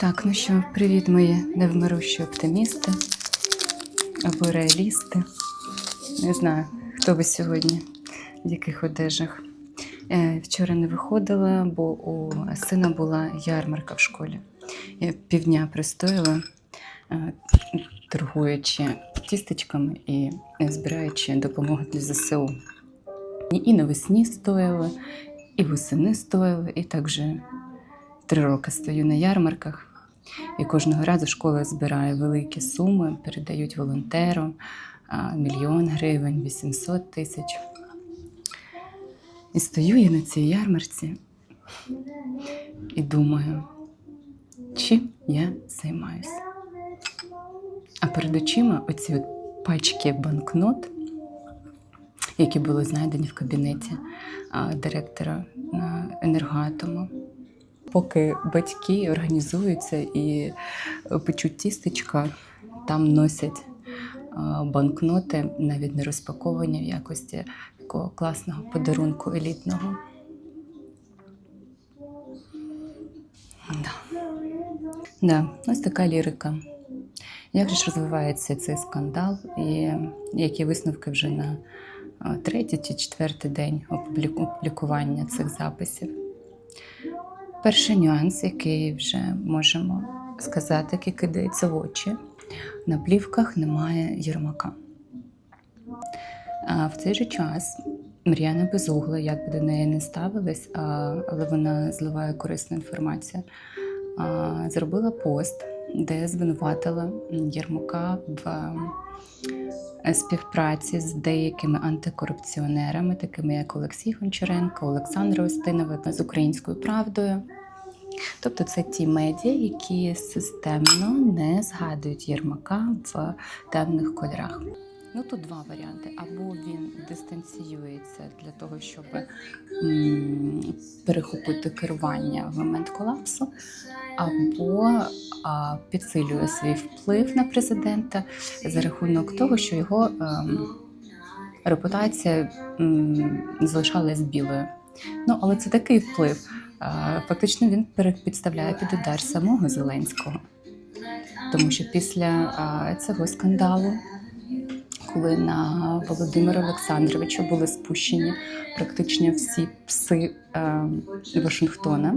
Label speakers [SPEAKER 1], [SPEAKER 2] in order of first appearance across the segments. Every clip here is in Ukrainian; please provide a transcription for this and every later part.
[SPEAKER 1] Так, ну що, привіт, мої невмирущі оптимісти або реалісти. Не знаю, хто ви сьогодні, в яких одежах. Е, Вчора не виходила, бо у сина була ярмарка в школі. Я півдня пристояла, е, торгуючи тістечками і збираючи допомогу для ЗСУ. І- навесні стояла, і восени стояла, і так вже три роки стою на ярмарках. І кожного разу школа збирає великі суми, передають волонтерам мільйон гривень, 800 тисяч. І стою я на цій ярмарці і думаю, чим я займаюся. А перед очима оці от пачки банкнот, які були знайдені в кабінеті директора енергоатому. Поки батьки організуються і печуть тістечка, там носять банкноти, навіть не розпаковані в якості такого класного подарунку елітного. Да. Да, ось така лірика. Як же ж розвивається цей скандал, і які висновки вже на третій чи четвертий день опублікування цих записів? Перший нюанс, який вже можемо сказати, який кидається в очі, на плівках немає Єрмака. А в цей же час Мар'яна Безугла, як би до неї не ставились, але вона зливає корисну інформацію, зробила пост, де звинуватила Єрмака в співпраці з деякими антикорупціонерами, такими як Олексій Гончаренко, Олександр Остинова з українською правдою. Тобто це ті медіа, які системно не згадують Єрмака в темних кольорах. Ну тут два варіанти: або дистанціюється для того, щоб перехопити керування в момент колапсу, або підсилює свій вплив на президента за рахунок того, що його ем, репутація залишалась білою. Ну, але це такий вплив. Фактично він підставляє під удар самого Зеленського. Тому що після цього скандалу, коли на Володимира Олександровича були спущені практично всі пси е, Вашингтона,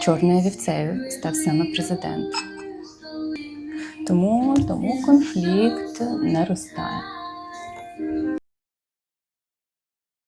[SPEAKER 1] чорною вівцею став саме президент. Тому, тому конфлікт наростає.